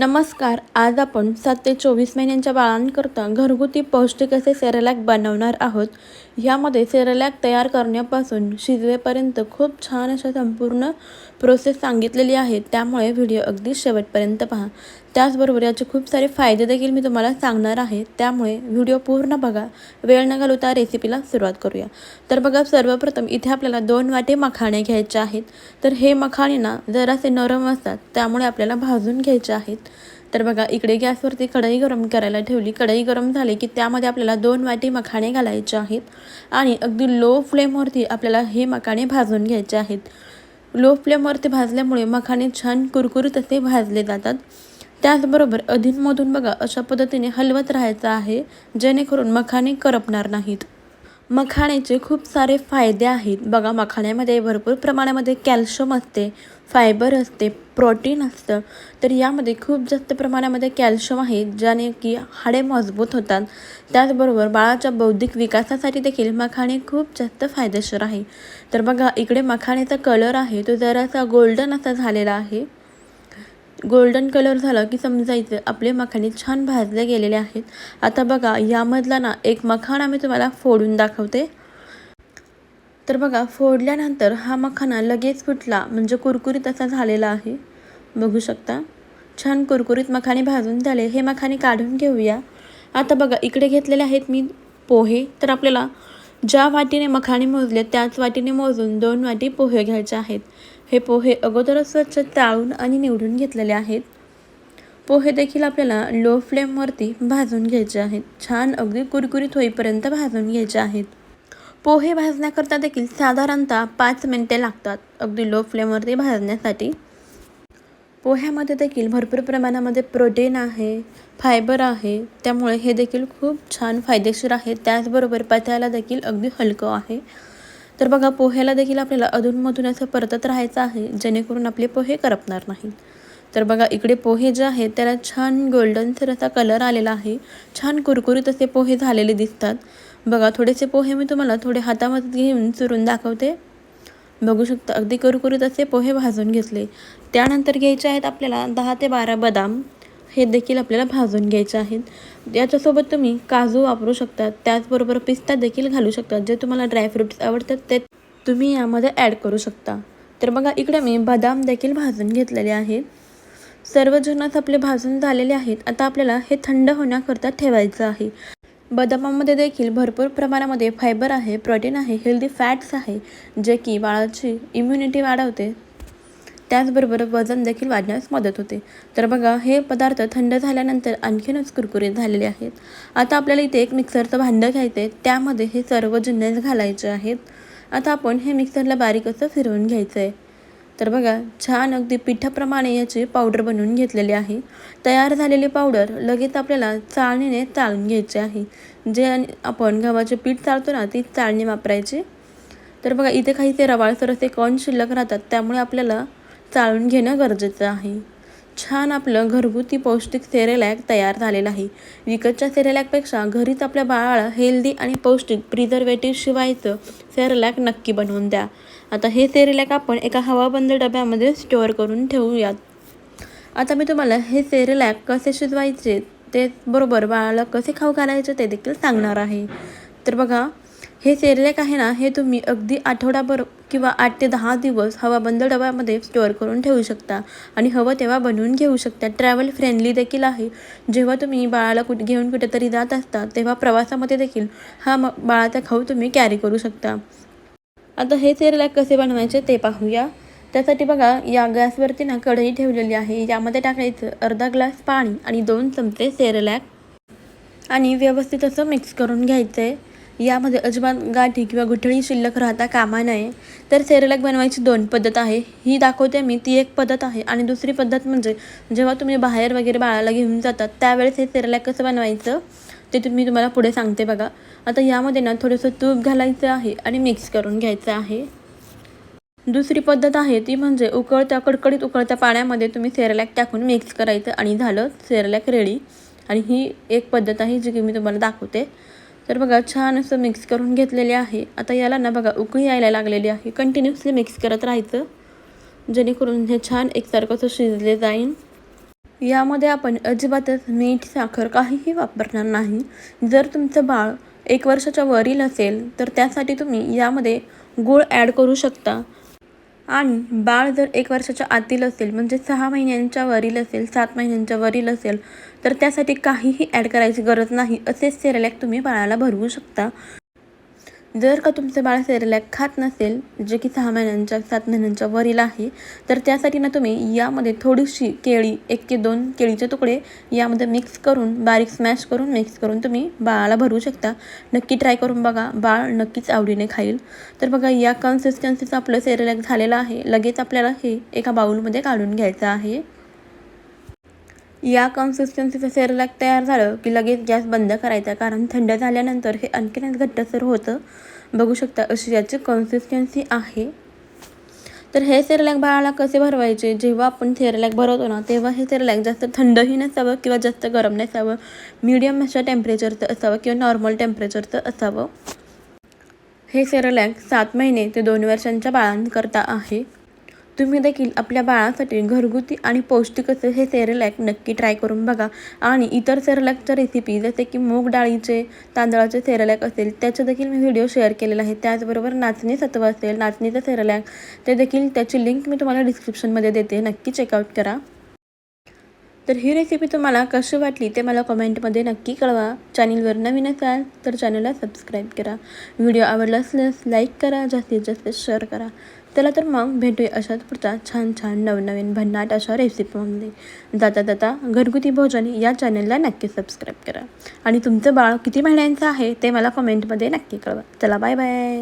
नमस्कार आज आपण सात ते चोवीस महिन्यांच्या बाळांकरता घरगुती पौष्टिक असे सेरेलॅक बनवणार आहोत. ह्यामध्ये सेरेलॅक तयार करण्यापासून शिजवेपर्यंत खूप छान अशा संपूर्ण प्रोसेस सांगितलेली आहे त्यामुळे व्हिडिओ अगदी शेवटपर्यंत पहा. त्याचबरोबर याचे खूप सारे फायदे देखील मी तुम्हाला सांगणार आहे. त्यामुळे व्हिडिओ पूर्ण बघा. वेळ न घालवता रेसिपीला सुरुवात करूया. तर बघा सर्वप्रथम इथे आपल्याला दोन वाटे मखाणे घ्यायचे आहेत. तर हे मखाणे ना जरासे नरम असतात. त्यामुळे आपल्याला भाजून घ्यायचे आहेत. तर बघा इकडे गॅसवरती कढई गरम करायला ठेवली. कढई गरम झाली की त्यामध्ये आपल्याला दोन वाटी मखाणे घालायचे आहेत आणि अगदी लो फ्लेमवरती आपल्याला हे मखाणे भाजून घ्यायचे आहेत. लो फ्लेमवरती भाजल्यामुळे मखाणे छान कुरकुरीत असे भाजले जातात. त्याचबरोबर अधूनमधून बघा अशा पद्धतीने हलवत राहायचं आहे जेणेकरून मखाणे करपणार नाहीत. मखाण्याचे खूप सारे फायदे आहेत. बघा मखाण्यामध्ये भरपूर प्रमाणामध्ये कॅल्शियम असते फायबर असते प्रोटीन असतं. तर यामध्ये खूप जास्त प्रमाणामध्ये कॅल्शियम आहे ज्याने की हाडे मजबूत होतात. त्याचबरोबर बाळाच्या बौद्धिक विकासासाठी देखील मखाणे खूप जास्त फायदेशीर आहे. तर बघा इकडे मखाण्याचा कलर आहे तो जरासा गोल्डन असा झालेला आहे. गोल्डन कलर झाला की समजायचं आपले मखाने छान भाजले गेलेले आहेत. आता बघा यामधला ना एक मखाणा मी तुम्हाला फोडून दाखवते. तर बघा फोडल्यानंतर हा मखाना लगेच फुटला म्हणजे कुरकुरीत असा झालेला आहे. बघू शकता. छान कुरकुरीत मखाने भाजून झाले. हे मखाने काढून घेऊया. आता बघा इकडे घेतलेले आहेत मी पोहे. तर आपल्याला ज्या वाटीने मखाणे मोजले त्याच वाटीने मोजून दोन वाटी पोहे घ्यायचे आहेत. हे पोहे अगोदरच स्वच्छ टाळून आणि निवडून घेतलेले आहेत. पोहे देखील आपल्याला लो फ्लेमवरती भाजून घ्यायचे आहेत. छान अगदी कुरकुरीत होईपर्यंत भाजून घ्यायचे आहेत. पोहे भाजण्याकरता देखील साधारणतः पाच मिनटे लागतात अगदी लो फ्लेमवरती भाजण्यासाठी. पोह्यामध्ये देखील भरपूर प्रमाणामध्ये प्रोटीन आहे फायबर आहे. त्यामुळे हे देखील खूप छान फायदेशीर आहे. त्याचबरोबर पचायला देखील अगदी हलकं आहे. तर बघा पोह्याला देखील आपल्याला अधूनमधून असं परतत राहायचं आहे जेणेकरून आपले पोहे करपणार नाहीत. तर बघा इकडे पोहे जे आहेत त्याला छान गोल्डनसर असा कलर आलेला आहे. छान कुरकुरीत असे पोहे झालेले दिसतात. बघा थोडेसे पोहे मी तुम्हाला थोडे हातामध्ये घेऊन चुरून दाखवते. बघू शकता अगदी कुरकुरीत असे पोहे भाजून घेतले. त्यानंतर घ्यायचे आहेत आपल्याला दहा ते बारा बदाम. हे देखील आपल्याला भाजून घ्यायचे आहेत. याच्यासोबत तुम्ही काजू वापरू शकता. त्याचबरोबर पिस्ता देखील घालू शकता. जे तुम्हाला ड्रायफ्रुट्स आवडतात ते तुम्ही यामध्ये ॲड करू शकता. तर बघा इकडे मी बदाम देखील भाजून घेतलेले आहेत. सर्व जिन्नस आपले भाजून झालेले आहेत. आता आपल्याला हे थंड होण्याकरता ठेवायचं आहे. बदामामध्ये देखील भरपूर प्रमाणामध्ये फायबर आहे प्रोटीन आहे हेल्दी फॅट्स आहे जे की बाळाची इम्युनिटी वाढवते. त्याचबरोबर वजन देखील वाढण्यास मदत होते. तर बघा हे पदार्थ थंड झाल्यानंतर आणखीनच कुरकुरीत झालेले आहेत. आता आपल्याला इथे एक मिक्सरचं भांडं घ्यायचं आहे त्यामध्ये हे सर्व जिन्नस घालायचे आहेत. आता आपण हे मिक्सरला बारीक असं फिरवून घ्यायचं आहे तर बघा छान अगदी पिठाप्रमाणे याची पावडर बनवून घेतलेली आहे. तयार झालेली पावडर लगेच आपल्याला चाळणीने चाळून घ्यायची आहे. जे आपण गव्हाचे पीठ चाळतो ना ती चाळणी वापरायची. तर बघा इथे काही ते रवाळसर असे कण शिल्लक राहतात. त्यामुळे आपल्याला चाळून घेणं गरजेचं आहे. छान आपलं घरगुती पौष्टिक सेरेलॅक तयार झालेलं आहे. विकतच्या सेरेलॅकपेक्षा घरीच आपल्या बाळाला हेल्दी आणि पौष्टिक प्रिझर्वेटिव्ह शिवायचं सेरेलॅक नक्की बनवून द्या. आता हे सेरेलॅक आपण एका हवाबंद डब्यामध्ये स्टोअर करून ठेवूयात. आता मी तुम्हाला हे सेरेलॅक कसे शिजवायचे ते बरोबर बाळाला कसे खाऊ घालायचे ते देखील सांगणार आहे. तर बघा हे सेरेलॅक आहे ना हे तुम्ही अगदी आठवडाभर किंवा आठ ते दहा दिवस हवाबंद डब्यामध्ये स्टोअर करून ठेवू शकता. आणि हवं तेव्हा बनवून घेऊ शकता. ट्रॅव्हल फ्रेंडली देखील आहे. जेव्हा तुम्ही बाळाला कुठे घेऊन कुठेतरी जात असता तेव्हा प्रवासामध्ये देखील हा म बाळाचा खाऊ तुम्ही कॅरी करू शकता. आता हे सेरेलॅक कसे बनवायचे ते पाहूया. त्यासाठी बघा या गॅसवरती ना कढई ठेवलेली आहे. यामध्ये टाकायचं अर्धा ग्लास पाणी आणि दोन चमचे सेरेलॅक आणि व्यवस्थित असं मिक्स करून घ्यायचं आहे यामध्ये अजिबात गाठी किंवा गुठळी शिल्लक राहता कामा नये. तर सेरेलॅक बनवायची दोन पद्धत आहे. ही दाखवते मी. ती एक पद्धत आहे. आणि दुसरी पद्धत म्हणजे जेव्हा तुम्ही बाहेर वगैरे बाळाला घेऊन जातात त्यावेळेस हे सेरेलॅक कसं बनवायचं ते तुम्ही तुम्हाला पुढे सांगते बघा. आता यामध्ये ना थोडंसं तूप घालायचं आहे आणि मिक्स करून घ्यायचं आहे. दुसरी पद्धत आहे ती म्हणजे उकळत्या कडकडीत उकळत्या पाण्यामध्ये तुम्ही सेरेलॅक टाकून मिक्स करायचं आणि झालं सेरेलॅक रेडी. आणि ही एक पद्धत आहे जी की मी तुम्हाला दाखवते. तर बघा छान असं मिक्स करून घेतलेले आहे. आता याला ना बघा उकळी यायला लागलेली आहे. कंटिन्युअसली मिक्स करत राहायचं. जेणेकरून हे छान एकसारखं असं शिजले जाईल यामध्ये आपण अजिबातच मीठ साखर काहीही वापरणार नाही. जर तुमचं बाळ एक वर्षाच्या वरील असेल तर त्यासाठी तुम्ही यामध्ये गूळ ॲड करू शकता. आणि बाळ जर एक वर्षाच्या आतील असेल म्हणजे सहा महिन्यांच्या वरील असेल सात महिन्यांच्या वरील असेल तर त्यासाठी काहीही ॲड करायची गरज नाही. असेच सेरेलॅक तुम्ही बाळाला भरवू शकता. जर का तुमचं बाळ सेरेलॅक खात नसेल जे की सहा महिन्यांच्या सात महिन्यांच्या वरील आहे तर त्यासाठी ना तुम्ही यामध्ये थोडीशी केळी एक ते दोन केळीचे तुकडे यामध्ये मिक्स करून बारीक स्मॅश करून मिक्स करून तुम्ही बाळाला भरवू शकता. नक्की ट्राय करून बघा बाळ नक्कीच आवडीने खाईल. तर बघा या कन्सिस्टन्सीचं आपलं सेरेलॅक झालेलं आहे. लगेच आपल्याला हे एका बाऊलमध्ये काढून घ्यायचं आहे. या कन्सिस्टन्सीचं सेरलॅक तयार झालं की लगेच गॅस बंद करायचा. कारण थंड झाल्यानंतर हे आणखीनच घट्टसर होतं. बघू शकता अशी याची कन्सिस्टन्सी आहे. तर हे सेरलॅक बाळाला कसे भरवायचे? जेव्हा आपण सेरेलॅक भरवतो ना तेव्हा हे सेरलॅक जास्त थंडही नसावं किंवा जास्त गरम नसावं. मीडियम अशा टेम्परेचरचं असावं किंवा नॉर्मल टेम्परेचरचं असावं. हे सेरलॅक सात महिने ते दोन वर्षांच्या बाळांकरता आहे. तुम्ही देखील आपल्या बाळासाठी घरगुती आणि पौष्टिक असं हे सेरेलॅक नक्की ट्राय करून बघा. आणि इतर सेरेलॅकच्या रेसिपी जसे की मूग डाळीचे तांदळाचे सेरेलॅक असेल त्याचे देखील मी व्हिडिओ शेअर केलेला आहे त्याचबरोबर नाचणी सत्व असेल नाचणीचं सेरेलॅक ते देखील त्याची लिंक मी तुम्हाला डिस्क्रिप्शनमध्ये देते. नक्की चेकआउट करा. तर ही रेसिपी तुम्हाला कशी वाटली ते मला कमेंटमध्ये नक्की कळवा. चॅनलवर नवीन असाल तर चॅनलला सबस्क्राईब करा. व्हिडिओ आवडला असल्यास लाईक करा जास्तीत जास्त शेअर करा. चला तर मग भेटूया अशाच पुढचा छान छान नवनवीन भन्नाट अशा रेसिपीमध्ये जाता जाता घरगुती भोजन या चॅनलला नक्की सबस्क्राईब करा. आणि तुमचं बाळ किती महिन्यांचं आहे ते मला कमेंटमध्ये नक्की कळवा. चला बाय बाय